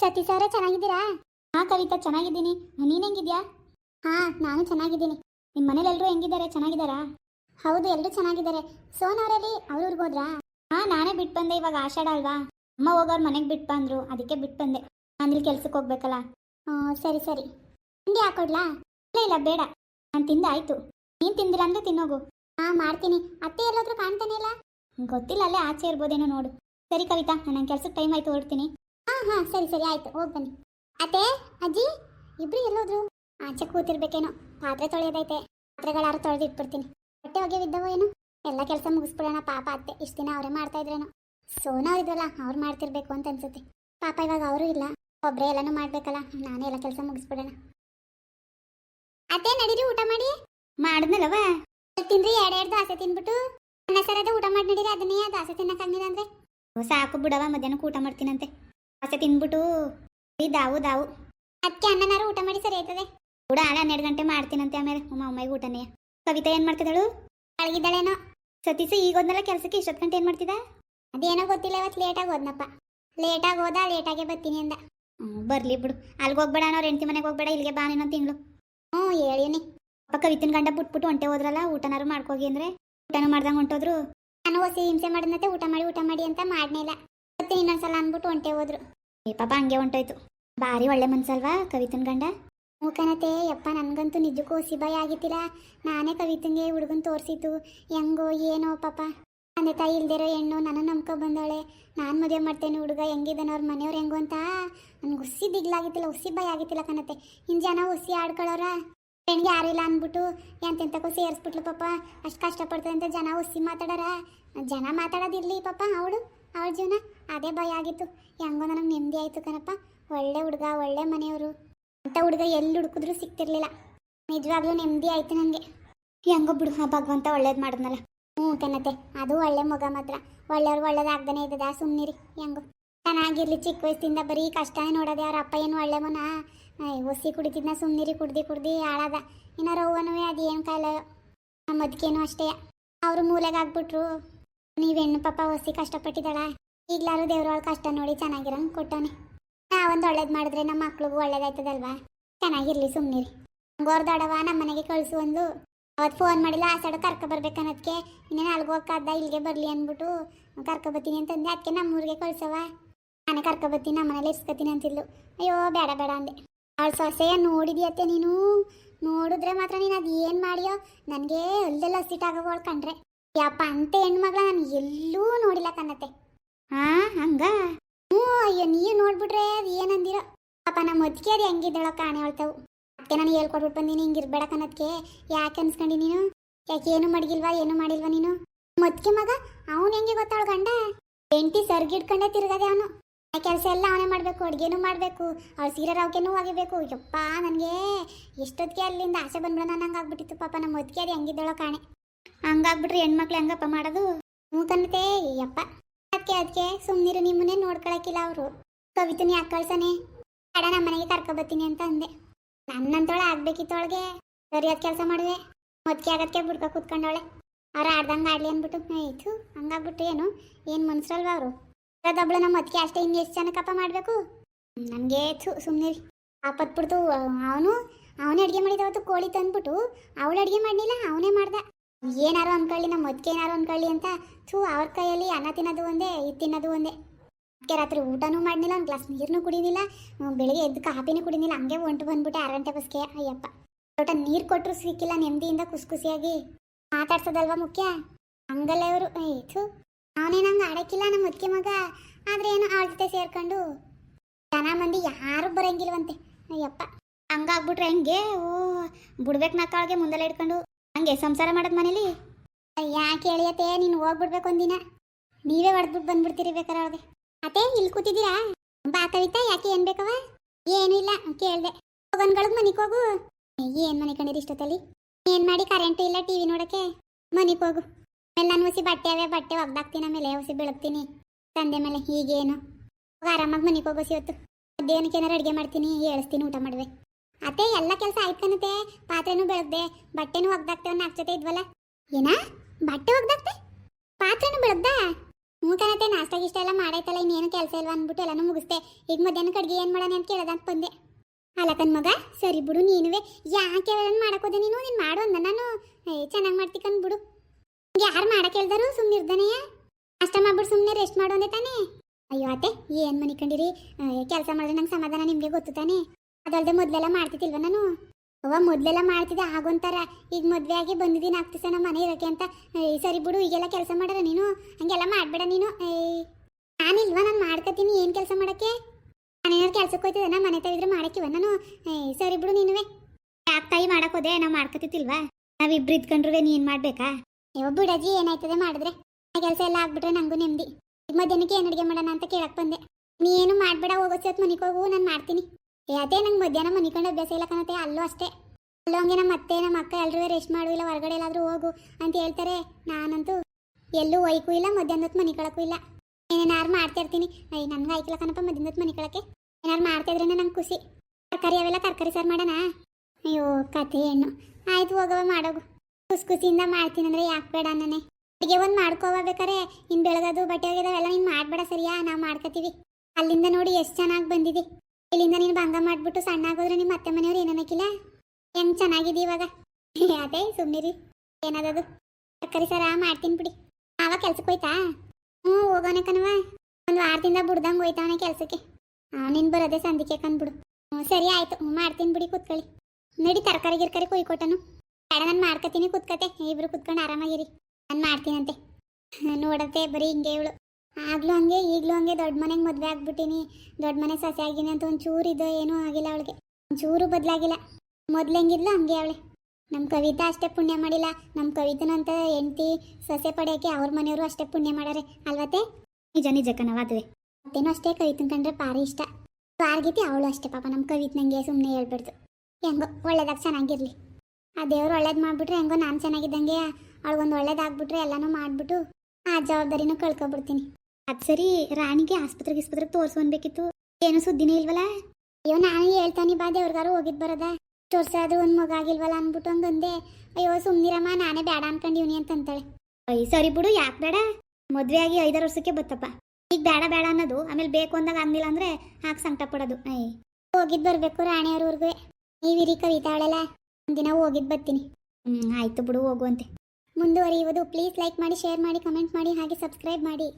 ಸತೀಶ್ ಸರ ಚೆನ್ನಾಗಿದ್ದೀರಾ? ಹಾ ಕವಿತಾ, ಚೆನ್ನಾಗಿದ್ದೀನಿ. ನೀನು ಹೆಂಗಿದ್ಯಾ? ಹಾ, ನಾನು ಚೆನ್ನಾಗಿದ್ದೀನಿ. ನಿಮ್ಮ ಮನೇಲಿ ಎಲ್ಲರೂ ಹೆಂಗಿದ್ದಾರೆ? ಚೆನ್ನಾಗಿದ್ದಾರಾ? ಹೌದು ಎಲ್ಲರೂ ಚೆನ್ನಾಗಿದ್ದಾರೆ. ಸೋನವರಲ್ಲಿ ಅವ್ರು ಹೋದ್ರಾ? ಹಾ, ನಾನೇ ಬಿಟ್ಟು ಬಂದೆ, ಇವಾಗ ಆಷಾಢ ಅಲ್ವಾ? ಅಮ್ಮ ಹೋಗೋರು ಮನೆಗೆ ಬಿಟ್ಟು ಬಂದ್ರು, ಅದಕ್ಕೆ ಬಿಟ್ಟು ಬಂದೆ. ಇಲ್ಲಿ ಕೆಲ್ಸಕ್ಕೆ ಹೋಗ್ಬೇಕಲ್ಲ? ಹ್ಞೂ ಸರಿ ಸರಿ. ತಿಂಡಿ ಹಾಕೊಡ್ಲಾ? ಇಲ್ಲ ಇಲ್ಲ, ಬೇಡ. ನಾನು ತಿಂದ ಆಯ್ತು ನೀನು ತಿಂದಿಲ್ಲ ಅಂದ್ರೆ ತಿನ್ನೋಗು. ಹಾ, ಮಾಡ್ತೀನಿ. ಅತ್ತೆ ಎಲ್ಲಾದರೂ ಕಾಣ್ತಾನೆ ಇಲ್ಲ? ಗೊತ್ತಿಲ್ಲ, ಅಲ್ಲೇ ಆಚೆ ಇರ್ಬೋದೇನೋ ನೋಡು. ಸರಿ ಕವಿತಾ, ನಾನು ಕೆಲ್ಸಕ್ಕೆ ಟೈಮ್ ಆಯ್ತು, ಹೊರಡ್ತೀನಿ. ಹಾ, ಸರಿ ಸರಿ, ಆಯ್ತು, ಹೋಗಿ ಬನ್ನಿ. ಅತ್ತೆ, ಅಜ್ಜಿ, ಇಬ್ರು ಎಲ್ಲೋದ್ರು? ಆಚೆ ಕೂತಿರ್ಬೇಕೇನೋ, ಪಾತ್ರೆ ತೊಳೆಯೋದೈತೆ, ಪಾತ್ರೆಗಳಾರು ತೊಳೆದು ಇಟ್ಬಿಡ್ತೀನಿ ಹೊಟ್ಟೆ ಒಗೆವಿದ್ದವೋ ಏನು? ಎಲ್ಲ ಕೆಲಸ ಮುಗಿಸ್ಬಿಡೋಣ, ಪಾಪ ಅತ್ತೆ, ಇಷ್ಟು ದಿನ ಅವರೇ ಮಾಡ್ತಾ ಇದ್ರೇನೋ. ಸೋನಾ ಇದ್ರಲ್ಲ ಅವ್ರು ಮಾಡ್ತಿರ್ಬೇಕು ಅಂತ ಅನ್ಸುತ್ತೆ. ಪಾಪ ಇವಾಗ ಅವರು ಇಲ್ಲ, ಒಬ್ರೇ ಎಲ್ಲನೂ ಮಾಡ್ಬೇಕಲ್ಲ, ನಾನೇ ಎಲ್ಲ ಕೆಲಸ ಮುಗಿಸ್ಬಿಡೋಣ. ಅತ್ತೆ, ನಡೀರಿ, ಊಟ ಮಾಡಿ. ಮಾಡಿದ್ನಲ್ಲವ? ತಿನ್ರಿ ಎರಡೆರಡು ದಾಸೆ ತಿನ್ಬಿಟ್ಟು ಅನ್ನ ಸರದ ಊಟ ಮಾಡಿ ನಡೀರಿ, ಅದನ್ನೇ ದಾಸೆ ತಿನ್ನಕ್ಕಾಗಿಲ್ಲ ಅಂದ್ರೆ? ಸಾಕು ಬಿಡವ ಮಧ್ಯಾಹ್ನಕ್ಕೆ ಊಟ ಮಾಡ್ತೀನಂತೆ. ತಿನ್ಬಿಟ್ಟು ಈ ದಾವು ದಾವು. ಅದಕ್ಕೆ ಅಣ್ಣನಾರು ಊಟ ಮಾಡಿ ಸರಿ ಆಯ್ತದೆ. ಕೂಡ ಆಳ ಹನ್ನೆರಡು ಗಂಟೆ ಮಾಡ್ತೀನಂತೆ ಆಮೇಲೆ. ಅಮ್ಮ ಅಮ್ಮಗೆ ಊಟನೇ. ಕವಿತಾ ಏನ್ ಮಾಡ್ತಿದ್ದಾಳು? ಅಳಗಿದ್ದಾಳೇನೋ. ಸತೀಶ ಈಗ ಹೋದ್ನಲ್ಲ ಕೆಲಸಕ್ಕೆ, ಇಷ್ಟೊತ್ತು ಗಂಟೆ ಏನ್ ಮಾಡ್ತಿದ್ದ? ಅದೇನೋ ಗೊತ್ತಿಲ್ಲ, ಇವತ್ತು ಲೇಟಾಗಿ ಹೋದ್ನಪ್ಪ. ಲೇಟಾಗಿ ಹೋದ ಲೇಟಾಗೆ ಬರ್ತೀನಿ ಅಂದ. ಹ್ಞೂ ಬರ್ಲಿ ಬಿಡು. ಅಲ್ಲಿಗೆ ಹೋಗ್ಬೇಡ ಅವ್ರ ಹೆಂಡತಿ ಮನೆಗೆ ಹೋಗ್ಬೇಡ, ಇಲ್ಲಿಗೆ ಬಾ ನೀನೊಂದು ತಿಂಗಳು. ಹ್ಞೂ, ಹೇಳಿನಿ. ಅಪ್ಪ ಕವಿತನ ಗಂಡ ಬಿಟ್ಬಿಟ್ಟು ಹೊಂಟೆ ಹೋದ್ರಲ್ಲ, ಊಟನಾರು ಮಾಡ್ಕೋಗಿ ಅಂದ್ರೆ, ಊಟನೂ ಮಾಡ್ದಂಗೆ ಹೊಂಟೋದ್ರು. ನಾನು ಹೊಸ ಹಿಂಸೆ ಮಾಡಿದಂತೆ ಊಟ ಮಾಡಿ ಊಟ ಮಾಡಿ ಅಂತ ಮಾಡ್ನಿಲ್ಲ ಮತ್ತೆ ಇನ್ನೊಂದ್ಸಲ ಅಂದ್ಬಿಟ್ಟು ಹೊಂಟೆ ಹೋದ್ರು. ಏ ಪಾಪ ಹಂಗೆ ಹೊಂಟೋಯ್ತು. ಭಾರಿ ಒಳ್ಳೆ ಮನ್ಸಲ್ವಾ ಕವಿತನ್ ಗಂಡ? ಮೂಕನತೆ ಯಪ್ಪ ನನ್ಗಂತೂ ನಿಜಕ್ಕೂ ಸಿಬಾಯ್ ಭಯ ಆಗಿತ್ತಿಲ್ಲ. ನಾನೇ ಕವಿತಂಗೆ ಹುಡುಗನ್ ತೋರಿಸಿತು ಹೆಂಗೋ ಏನೋ ಪಾಪ. ತಂದೆ ತಾಯಿ ಇಲ್ದಿರೋ ಹೆಣ್ಣು ನನ್ನ ನಂಬ್ಕೊ ಬಂದವಳೆ. ನಾನು ಮದುವೆ ಮಾಡ್ತೇನೆ ಹುಡುಗ, ಹೆಂಗಿದ್ದಾನೆ ಅವ್ರ ಮನೆಯವ್ರು ಹೆಂಗು ಅಂತ? ನನ್ಗೆ ಹುಸಿ ದಿಗ್ಲಾಗಿತ್ತಿಲ್ಲ, ಹುಸಿ ಭಯ ಆಗಿತ್ತಿಲ್ಲ ಕಣತೆ. ಇನ್ನು ಜನ ಹುಸಿ ಆಡ್ಕೊಳ್ಳೋರ ಫ್ರೆಂಡ್ಗೆ ಯಾರು ಇಲ್ಲ ಅಂದ್ಬಿಟ್ಟು ಎಂತೆಂತಕ್ಕೂ ಸೇರಿಸ್ಬಿಟ್ಲು ಪಾಪ. ಅಷ್ಟು ಕಷ್ಟಪಡ್ತದೆ ಅಂತ ಜನ ಹುಸಿ ಮಾತಾಡಾರ? ಜನ ಮಾತಾಡೋದಿರ್ಲಿ ಪಾಪ ಅವಳು. ಅವಳ ಜೀವನ ಅದೇ ಭಯ ಆಗಿತ್ತು. ಹೆಂಗೋ ನನಗೆ ನೆಮ್ಮದಿ ಆಯಿತು ಕಣಪ್ಪ. ಒಳ್ಳೆ ಹುಡುಗ, ಒಳ್ಳೆ ಮನೆಯವರು. ಅಂಥ ಹುಡುಗ ಎಲ್ಲಿ ಹುಡುಕಿದ್ರು ಸಿಗ್ತಿರ್ಲಿಲ್ಲ. ನಿಜವಾಗ್ಲೂ ನೆಮ್ಮದಿ ಆಯಿತು ನನಗೆ ಹೆಂಗೋ ಬಿಡು ಭಗವಂತ ಒಳ್ಳೇದು ಮಾಡಿದ್ನಲ್ಲ. ಹ್ಞೂ ಕಣತೆ, ಅದು ಒಳ್ಳೆ ಮಗ ಮಾತ್ರ. ಒಳ್ಳೆಯವ್ರು ಒಳ್ಳೇದಾಗ್ದೇ ಇದ್ದದ ಸುಮ್ಮನಿರಿ ಹೆಂಗೋ. ಚೆನ್ನಾಗಿರ್ಲಿ, ಚಿಕ್ಕ ವಯಸ್ಸಿಂದ ಬರೀ ಕಷ್ಟನೇ ನೋಡೋದೆ ಅವ್ರ ಅಪ್ಪ ಏನು ಒಳ್ಳೆ ಮನ ಒಸಿ ಕುಡಿತಿದ್ನ ಸುಮ್ಮನಿರಿ ಕುಡ್ದು ಕುಡ್ದು ಹಾಳಾದ. ಅದು ಏನು ಕಾಯಿಲೆಯೋ. ನಮ್ಮ ಅದಕ್ಕೇನು ಅಷ್ಟೇ. ಅವರು ಮೂಲೆಗೆ ನೀವೆಣ್ಣು ಪಾಪ ಹೊಸಿ ಕಷ್ಟಪಟ್ಟಿದ್ದಾಳ? ಈಗ್ಲಾರು ದೇವ್ರೊಳ ಕಷ್ಟ ನೋಡಿ ಚೆನ್ನಾಗಿರಂಗೆ ಕೊಟ್ಟವನೆ. ನಾವೊಂದು ಒಳ್ಳೇದು ಮಾಡಿದ್ರೆ ನಮ್ಮ ಮಕ್ಳಿಗೂ ಒಳ್ಳೇದಾಯ್ತದಲ್ವಾ? ಚೆನ್ನಾಗಿರ್ಲಿ ಸುಮ್ಮನಿರಿ ಹಂಗೋರ್ ದೊಡವ ನಮ್ಮ ಮನೆಗೆ ಕಳಿಸು ಒಂದು ಅವತ್ತು ಫೋನ್ ಮಾಡಿಲ್ಲ ಆ ಸೈಡ್ ಕರ್ಕೊ ಬರ್ಬೇಕು ಅನ್ನೋದಕ್ಕೆ ಇನ್ನೇನು ಅಲ್ಗೆ ಹೋಗ್ಕಾದ ಇಲ್ಲಿಗೆ ಬರಲಿ ಅಂದ್ಬಿಟ್ಟು ಕರ್ಕೊ ಬರ್ತೀನಿ ಅಂತಂದೆ. ಅದಕ್ಕೆ ನಮ್ಮೂರಿಗೆ ಕಳ್ಸವ ನಾನೇ ಕರ್ಕೊ ಬರ್ತೀನಿ ನಮ್ಮ ಮನೇಲಿ ಇಸ್ಕೊತೀನಿ ಅಂತಿದ್ಲು. ಅಯ್ಯೋ ಬೇಡ ಬೇಡ ಅಂದೆ. ಅವಳ ಸೊಸೆಯ ನೋಡಿದ್ಯತ್ತೆ ನೀನು? ನೋಡಿದ್ರೆ ಮಾತ್ರ ನೀನು ಅದು ಏನು ಮಾಡಿಯೋ? ನನಗೆ ಅಲ್ದೆಲ್ಲ ಹಸಿಟ್ಟಾಗೋಳು ಕಂಡ್ರೆ. ಯಪ್ಪ ಅಂತ ಹೆಣ್ಮಗಳ ನಾನು ಎಲ್ಲೂ ನೋಡಿಲ್ಲ ಕನ್ನತ್ತೆ ಹಾ ಹಂಗ? ಹ್ಞೂ ಅಯ್ಯೋ ನೀವು ನೋಡ್ಬಿಟ್ರೆ ಅದು ಏನಂದಿರೋ? ಪಾಪ ನಮ್ಮ ಮುದ್ಕೆ ಅದು ಹೆಂಗಿದ್ದಾಳ ಕಾಣೆ ಹೇಳ್ತಾವು. ಅದಕ್ಕೆ ನಾನು ಹೇಳ್ಕೊಟ್ಬಿಟ್ಟು ಬಂದೀನಿ ಹಿಂಗಿರ್ಬೇಡ ಕನ್ನತ್ಕೆ ಯಾಕೆ ಅನ್ಸ್ಕೊಂಡಿ ನೀನು? ಯಾಕೆ ಏನು ಮಡಗಿಲ್ವಾ ಏನು ಮಾಡಿಲ್ವಾ ನೀನು? ಮದ್ಕೆ ಮಗ ಅವನು ಹೆಂಗೆ ಗೊತ್ತಾಳ ಗಂಡ? ಹೆಂಡತಿ ಸರ್ಗಿಡ್ಕೊಂಡೆ ತಿರ್ಗದೆ ಅವನು. ಆ ಕೆಲಸ ಎಲ್ಲ ಅವನೇ ಮಾಡಬೇಕು ಅಡುಗೆನೂ ಮಾಡಬೇಕು ಅವ್ಳು ಸೀರೆ ರವಕೆನೂ ಒಗಿಬೇಕು. ಯಪ್ಪ ನನಗೆ ಎಷ್ಟೊತ್ತಿಗೆ ಅಲ್ಲಿಂದ ಆಸೆ ಬಂದ್ಬಿಡೋಣ ನಂಗೆ ಹಂಗಾಗ್ಬಿಟ್ಟಿತ್ತು. ಪಾಪ ನಮ್ಮ ಮುದ್ಕೆ ಅದು ಹೆಂಗಿದ್ದಾಳೋ ಕಾಣೆ. ಹಂಗಾಗ್ಬಿಟ್ರೆ ಹೆಣ್ಮಕ್ಳು ಹೆಂಗಪ್ಪ ಮಾಡೋದು? ಹ್ಞೂ ಕನ್ನತೆ ಯಪ್ಪ ಅದಕ್ಕೆ ಅದಕ್ಕೆ ಸುಮ್ಮನಿರು ನಿಮ್ಮನ್ನೇ ನೋಡ್ಕೊಳಕ್ಕಿಲ್ಲ ಅವರು. ಕವಿತನ ಯಾಕೆ ಕಳ್ಸನೆ? ಅಡ ನಮ್ಮ ಮನೆಗೆ ಕರ್ಕೊಬತ್ತೀನಿ ಅಂತ ಅಂದೆ. ನನ್ನಂತೊಳ ಆಗ್ಬೇಕಿತ್ತೊಳಗೆ ಸರಿಯಾದ ಕೆಲಸ ಮಾಡಿದೆ ಮೊದಕೆ ಆಗಕ್ಕೆ ಬಿಡ್ಕೊ ಕೂತ್ಕೊಂಡವಳೆ. ಅವ್ರು ಆಡ್ದಂಗೆ ಆಡ್ಲಿ ಅಂದ್ಬಿಟ್ಟು ಆಯ್ತು ಹಂಗಾಗ್ಬಿಟ್ಟು ಏನು? ಏನು ಮನ್ಸರಲ್ವ ಅವರು? ಅದೊಬ್ಳು ನಮ್ಮ ಮೊದಕೆ ಅಷ್ಟೇ ಇನ್ನು ಎಷ್ಟು ಜನಕ್ಕಪ್ಪ ಮಾಡಬೇಕು? ನನಗೆ ಸುಮ್ಮನೆ ಆಪತ್ಬಿಡ್ತು, ಅವನು, ಅವನೇ ಅಡುಗೆ ಮಾಡಿದವತ್ತು ಕೋಳಿ ತಂದ್ಬಿಟ್ಟು, ಅವಳು ಅಡುಗೆ ಮಾಡಲಿಲ್ಲ, ಅವನೇ ಮಾಡ್ದ. ಏನಾರು ಅನ್ಕೊಳ್ಳಿ ನಮ್ಮ ಮದ್ಕೆ ಏನಾರು ಅನ್ಕೊಳ್ಳಿ ಅಂತ ಥೂ ಅವ್ರ ಕೈಯಲ್ಲಿ ಅನ್ನ ತಿನ್ನೋದು ಒಂದೇ, ಇದು ತಿನ್ನೋದು ಒಂದೇ. ಅದಕ್ಕೆ ರಾತ್ರಿ ಊಟನೂ ಮಾಡಲಿಲ್ಲ, ಒಂದು ಗ್ಲಾಸ್ ನೀರನ್ನೂ ಕುಡಿಲಿಲ್ಲ ಬೆಳಿಗ್ಗೆ ಎದ್ದು ಕಾಫಿನೂ ಕುಡಿಲಿಲ್ಲ ಹಂಗೆ ಹೊಂಟು ಬಂದ್ಬಿಟ್ಟೆ ಆರು ಗಂಟೆ ಬಸ್ಗೆ ಅಯ್ಯಪ್ಪ. ಲೋಟ ನೀರು ಕೊಟ್ಟರು ಸಿಕ್ಕಿಲ್ಲ ನೆಮ್ಮದಿಯಿಂದ ಖುಷಿ ಖುಷಿಯಾಗಿ ಮಾತಾಡ್ಸೋದಲ್ವಾ ಮುಖ್ಯ? ಹಂಗಲ್ಲ ಇವರು. ಇದು ಅವನೇನು ಹಂಗೆ ಆಡೋಕ್ಕಿಲ್ಲ ನಮ್ಮ ಮುದ್ಕೆ ಮಗ, ಆದರೆ ಏನೋ ಅವಳ ಜೊತೆ ಸೇರ್ಕೊಂಡು. ಜನ ಮಂದಿ ಯಾರು ಬರಂಗಿಲ್ವಂತೆ. ಅಯ್ಯಪ್ಪ. ಹಂಗಾಗ್ಬಿಟ್ರೆ ಹೆಂಗೆ? ಓ ಬಿಡ್ಬೇಕು ನಕ್ಕಳಿಗೆ ಮುಂದೆಲ್ಲ ಇಟ್ಕೊಂಡು ಹಂಗೆ ಸಂಸಾರ ಮಾಡೋದು ಮನೇಲಿ? ಯಾಕೆ ಎಳೆಯತ್ತೆ? ನೀನು ಹೋಗ್ಬಿಡ್ಬೇಕು ಒಂದಿನ. ನೀವೇ ಹೊಡೆದ್ಬಿಟ್ಟು ಬಂದ್ಬಿಡ್ತೀರಿ ಬೇಕಾರೆ ಅವ್ರಿಗೆ. ಅತ್ತೆ, ಇಲ್ಲಿ ಕೂತಿದ್ದೀರಾ? ಬಾ ಕವಿತಾ, ಯಾಕೆ ಏನ್ ಬೇಕವ ಏನೂ ಇಲ್ಲ, ಕೇಳ್ದೆ. ಹೋಗನ್ಗಳಿಗೆ ಮನೆಗೆ ಹೋಗು. ಏನ್ ಮನೆ ಕಂಡಿರಿ ಇಷ್ಟೊತ್ತಲ್ಲಿ? ಏನ್ ಮಾಡಿ ಕರೆಂಟ್ ಇಲ್ಲ ಟಿವಿ ನೋಡಕ್ಕೆ? ಮನೆಗೆ ಹೋಗು. ಆಮೇಲೆ ನಾನು ಹೊಸಿ ಬಟ್ಟೆ ಅವೇ, ಬಟ್ಟೆ ಒಗ್ದಾಕ್ತೀನಿ, ಆಮೇಲೆ ಹೊಸಿ ಬೆಳಗ್ತೀನಿ. ತಂದೆ ಮೇಲೆ ಈಗೇನು ಆರಾಮಾಗಿ ಮನೆಗೆ ಹೋಗೋಸಿ ಇವತ್ತು ಅದೇನಕ್ಕೆ ಏನಾರು ಅಡುಗೆ ಮಾಡ್ತೀನಿ ಹೇಳಿಸ್ತೀನಿ ಊಟ ಮಾಡುವೆ. ಅತ್ತೆ, ಎಲ್ಲ ಕೆಲಸ ಆಯ್ತನತ್ತೆ ಪಾತ್ರೆನೂ ಬೆಳಗ್ದೆ ಬಟ್ಟೆನು ಒಗ್ದಾಕ್ತೇವೆ ನಾಲ್ಕು ಜೊತೆ ಇದ್ವಲ್ಲ? ಏನ? ಬಟ್ಟೆ ಒಗ್ದಾಕ್ತೆ? ಪಾತ್ರೆನು ಬೆಳಗ್ದ ಹ್ಞೂ ಕಣತೆ ನಾಷ್ಟ ಗಿಷ್ಟ ಎಲ್ಲ ಮಾಡೈತಲ್ಲ, ಇನ್ನೇನು ಕೆಲಸ ಇಲ್ವಾ ಅಂದ್ಬಿಟ್ಟು ಎಲ್ಲಾನು ಮುಗಿಸ್ದೆ. ಈಗ ಮಧ್ಯಾಹ್ನ ಕಡ್ಗೆ ಏನು ಮಾಡೋಣ ಅಂತ ಕೇಳೋದಂತ ಬಂದೆ. ಅಲ್ಲ ಮಗ, ಸರಿ ಬಿಡು, ನೀನುವೆ. ಯಾಕೆ ಮಾಡಕೋದೆ ನೀನು? ನೀನ್ ಮಾಡು ಅಂದ ನಾನು. ಚೆನ್ನಾಗಿ ಮಾಡ್ತಿ ಕಣ್ ಬಿಡು. ಯಾರು ಮಾಡಕ್ಕೆ ಹೇಳ್ದಾರು ಸುಮ್ಮನೆ ಇರ್ದಾನೆಯ ನಾಷ್ಟ ಮಾಡ್ಬಿಟ್ಟು ಸುಮ್ಮನೆ ರೆಸ್ಟ್ ಮಾಡು ಅಂದೆ ತಾನೇ. ಅಯ್ಯೋ ಅತ್ತೆ, ಏನು ಮನಿಕೊಂಡಿರಿ? ಕೆಲಸ ಮಾಡಿದ್ರೆ ನಂಗೆ ಸಮಾಧಾನ ನಿಮಗೆ ಗೊತ್ತು ತಾನೇ? ಅದಲ್ದೆ ಮೊದಲೆಲ್ಲ ಮಾಡ್ತಿತ್ತಿಲ್ವ ನಾನು? ಅವ್ವ ಮೊದಲೆಲ್ಲ ಮಾಡ್ತಿದ್ದೆ ಆಗೊಂತಾರ ಈಗ ಮದುವೆ ಆಗಿ ಬಂದಿದ್ದೀನಿ ನಾಲ್ಕು ದಿವಸ ನಮ್ಮ ಮನೆ ಇರೋಕೆ ಅಂತ. ಸರಿ ಬಿಡು, ಈಗೆಲ್ಲ ಕೆಲಸ ಮಾಡಾರ ನೀನು? ಹಂಗೆಲ್ಲ ಮಾಡಬೇಡ ನೀನು. ನಾನಿಲ್ವಾ, ನಾನು ಮಾಡ್ಕೊತೀನಿ ಏನು ಕೆಲಸ ಮಾಡೋಕ್ಕೆ? ನಾನೇನಾದ್ರು ಕೆಲ್ಸಕ್ಕೆ ಹೋಯ್ತಿದ್ದೆ ನಮ್ಮ ಮನೆ ತೆಗೆದ್ರೆ ಮಾಡಕ್ಕಿವ ನಾನು? ಸರಿ ಬಿಡು ನೀನುವೆ. ಯಾಕೆ ತಾಯಿ ಮಾಡಕ್ ಹೋದೆ, ನಾವು ಮಾಡ್ಕೊತಿತ್ತಿಲ್ವಾ ನಾವಿಬ್ರು ಇದ್ಕೊಂಡ್ರೆ ನೀನು ಮಾಡ್ಬೇಕಾ? ಅಯ್ಯೋ ಬಿಡಜ್ಜಿ ಏನಾಯ್ತದೆ ಮಾಡಿದ್ರೆ? ಕೆಲಸ ಎಲ್ಲ ಆಗ್ಬಿಟ್ರೆ ನಂಗೂ ನೆಮ್ಮದಿ. ಈಗ ಮಧ್ಯಾಹ್ನಕ್ಕೆ ಏನು ಅಡುಗೆ ಮಾಡೋಣ ಅಂತ ಕೇಳಕ್ಕೆ ಬಂದೆ. ನೀನು ಮಾಡಬೇಡ, ಹೋಗೋ ಸತ್ ಮನೆಗೆ ಹೋಗು, ನಾನು ಮಾಡ್ತೀನಿ. ಏ, ಅದೇ ನಂಗೆ ಮಧ್ಯಾಹ್ನ ಮನಿಕೊಂಡು ಅಭ್ಯಾಸ ಇಲ್ಲ ಕಣತೆ ಅಲ್ಲೂ ಅಷ್ಟೇ. ಅಲ್ಲೂ ಹಂಗೆ ನಮ್ಮ ಅತ್ತೆ ನಮ್ಮ ಅಕ್ಕ ಎಲ್ಲರೂ ರೆಸ್ಟ್ ಮಾಡು, ಇಲ್ಲ ಹೊರಗಡೆ ಎಲ್ಲಾದರೂ ಹೋಗು ಅಂತ ಹೇಳ್ತಾರೆ. ನಾನಂತೂ ಎಲ್ಲೂ ಒಯ್ಕೂ ಇಲ್ಲ, ಮಧ್ಯಾಹ್ನದ ಮನೆ ಕಳಕ್ಕೂ ಇಲ್ಲ. ಏನೇನಾರು ಮಾಡ್ತಾ ಇರ್ತೀನಿ. ಅಯ್ಯ ನನ್ಗೆ ಆಯ್ಕಿಲ್ಲ ಕಣಪ್ಪ ಮಧ್ಯಾಹ್ನದ ಮನೆ ಕಳಕ್ಕೆ. ಏನಾರು ಮಾಡ್ತಾ ನಂಗೆ ಖುಷಿ. ತರಕಾರಿ ಅವೆಲ್ಲ ತರಕಾರಿ ಸಾರು ಮಾಡೋಣ? ಅಯ್ಯೋ ಕತೆ ಏನು ಆಯ್ತು ಹೋಗವ ಮಾಡೋಗು. ಖುಷಿ ಖುಷಿಯಿಂದ ಮಾಡ್ತೀನಿ ಅಂದ್ರೆ ಯಾಕೆ ಬೇಡ ನಾನೇ ಅಡುಗೆ ಒಂದು ಮಾಡ್ಕೋವ ಬೇಕಾರೆ. ಇನ್ನು ಬೆಳಗದು ಬಟ್ಟೆ ಒಗೆದವೆಲ್ಲ ನೀನು ಮಾಡಬೇಡ ಸರಿಯಾ? ನಾವು ಮಾಡ್ಕೋತೀವಿ. ಅಲ್ಲಿಂದ ನೋಡಿ ಎಷ್ಟು ಚೆನ್ನಾಗಿ ಬಂದಿದೆ. ಇಲ್ಲಿಂದ ನೀನು ಭಂಗ ಮಾಡಿಬಿಟ್ಟು ಸಣ್ಣ ಆಗೋದ್ರೆ ನಿಮ್ಮ ಅತ್ತೆ ಮನೆಯವ್ರು ಏನನ್ನಕ್ಕಿಲ್ಲ ಹೆಂಗ್ ಚೆನ್ನಾಗಿದೆ ಇವಾಗ? ಅದೇ ಸುಮ್ಮನಿರಿ ಏನದದು? ತರಕಾರಿ ಸರ ಮಾಡ್ತೀನಿ ಬಿಡಿ. ಅವ ಕೆಲ್ಸಕ್ಕೆ ಹೋಯ್ತಾ? ಹ್ಞೂ ಹೋಗೋಣ ಕಣವ ಒಂದು ವಾರದಿಂದ ಬಿಡ್ದಂಗೆ ಹೋಯ್ತಾವನೆ ಕೆಲಸಕ್ಕೆ. ನಿನ್ ಬರೋದೇ ಸಂದಿಕೆ ಕಂದ್ಬಿಡು. ಹ್ಞೂ, ಸರಿ ಆಯ್ತು. ಹ್ಞೂ, ಮಾಡ್ತೀನಿ ಬಿಡಿ, ಕೂತ್ಕೊಳ್ಳಿ. ನಡಿ ತರಕಾರಿ ಗಿರ್ಕಾರಿ ಕೊಯ್ಕೊಟ್ಟನು. ಬೇಡ, ನಾನು ಮಾಡ್ಕೊತೀನಿ, ಕೂತ್ಕತೆ. ಇಬ್ರು ಕೂತ್ಕೊಂಡು ಆರಾಮಾಗಿರಿ. ನಾನು ಮಾಡ್ತೀನಂತೆ. ನೋಡತ್ತೆ ಬರೀ ಹಿಂಗೆ ಇವಳು. ಆಗ್ಲೂ ಹಂಗೆ, ಈಗಲೂ ಹಂಗೆ ದೊಡ್ಡ ಮನೆಗೆ ಮದುವೆ ಆಗ್ಬಿಟ್ಟಿನಿ. ದೊಡ್ಡ ಮನೆ ಸೊಸೆ ಆಗಿನಿ ಅಂತ ಒಂಚೂರು ಇದು ಏನೂ ಆಗಿಲ್ಲ ಅವಳಿಗೆ. ಚೂರು ಬದಲಾಗಿಲ್ಲ. ಮೊದ್ಲು ಹೆಂಗಿದ್ಲು ಹಂಗೆ ಅವಳೆ. ನಮ್ಮ ಕವಿತಾ ಅಷ್ಟೇ ಪುಣ್ಯ ಮಾಡಿಲ್ಲ. ನಮ್ಮ ಕವಿತನಂತ ಹೆಂಡ್ತಿ ಸೊಸೆ ಪಡೆಯೋಕೆ ಅವ್ರ ಮನೆಯವರು ಅಷ್ಟೇ ಪುಣ್ಯ ಮಾಡಾರೆ. ಅಲ್ವತ್ತೆ? ನಿಜ ನಿಜ ಕಣವ ಅದುವೆ. ಮತ್ತೇನೋ ಅಷ್ಟೇ ಕವಿತನ ಕಂಡ್ರೆ ಭಾರಿ ಇಷ್ಟ. ಆರ್ಗಿತಿ ಅವಳು ಅಷ್ಟೇ ಪಾಪ. ನಮ್ಮ ಕವಿತನಂಗೆ ಸುಮ್ಮನೆ ಹೇಳ್ಬಿಡ್ತು ಹೆಂಗೋ, ಒಳ್ಳೇದಾಗ ಚೆನ್ನಾಗಿರ್ಲಿ. ಆ ದೇವ್ರು ಒಳ್ಳೇದು ಮಾಡಿಬಿಟ್ರೆ ಹೆಂಗೋ ನಾನು ಚೆನ್ನಾಗಿದ್ದಂಗೆ ಅವಳಿಗೊಂದು ಒಳ್ಳೇದಾಗ್ಬಿಟ್ರೆ ಎಲ್ಲನೂ ಮಾಡಿಬಿಟ್ಟು ಆ ಜವಾಬ್ದಾರಿನೂ ಕಳ್ಕೊಬಿಡ್ತೀನಿ. ಅದು ಸರಿ, ರಾಣಿಗೆ ಆಸ್ಪತ್ರೆಗೆ ಆಸ್ಪತ್ರೆಗೆ ತೋರಿಸ್ಕೊನ್ಬೇಕಿತ್ತು ಏನೋ ಸುದ್ದಿನೇ ಇಲ್ವಲ್ಲ ಅಯ್ಯೋ, ನಾನು ಹೇಳ್ತಾನೆ, ಬಾ ದೇವ್ರಿಗಾರು ಹೋಗಿದ್ ಬರೋದ. ತೋರ್ಸೋದು ಒಂದು ಮಗ ಆಗಿಲ್ವಲ್ಲ ಅಂದ್ಬಿಟ್ಟು ಹಂಗಂದೆ. ಅಯ್ಯೋ, ಸುಮ್ನಿರಮ್ಮ, ನಾನೇ ಬೇಡ ಅನ್ಕೊಂಡಿವ್ನಿ ಅಂತ ಅಂತಾಳೆ ಅಯ್ಯ ಸರಿ ಬಿಡು, ಯಾಕೆ ಬೇಡ? ಮದ್ವೆ ಆಗಿ ಐದಾರು ವರ್ಷಕ್ಕೆ ಬತ್ತಪ್ಪ. ಈಗ ಬೇಡ ಬೇಡ ಅನ್ನೋದು. ಆಮೇಲೆ ಬೇಕು ಅಂದಾಗ ಅಂದಿಲ್ಲ ಅಂದ್ರೆ ಹಾಕಿ ಸಂಕಟ ಪಡೋದು. ಅಯ್ಯ ಹೋಗಿದ್ ಬರ್ಬೇಕು ರಾಣಿಯವ್ರವ್ರಿಗೂ ನೀವಿರಿ ಕವಿತಾಳಲ್ಲ ಒಂದಿನ ಹೋಗಿದ್ ಬರ್ತೀನಿ. ಹ್ಮ್, ಆಯ್ತು ಬಿಡು, ಹೋಗುವಂತೆ. ಮುಂದುವರಿಯುವುದು, ಪ್ಲೀಸ್ ಲೈಕ್ ಮಾಡಿ, ಶೇರ್ ಮಾಡಿ, ಕಮೆಂಟ್ ಮಾಡಿ, ಹಾಗೆ ಸಬ್ಸ್ಕ್ರೈಬ್ ಮಾಡಿ.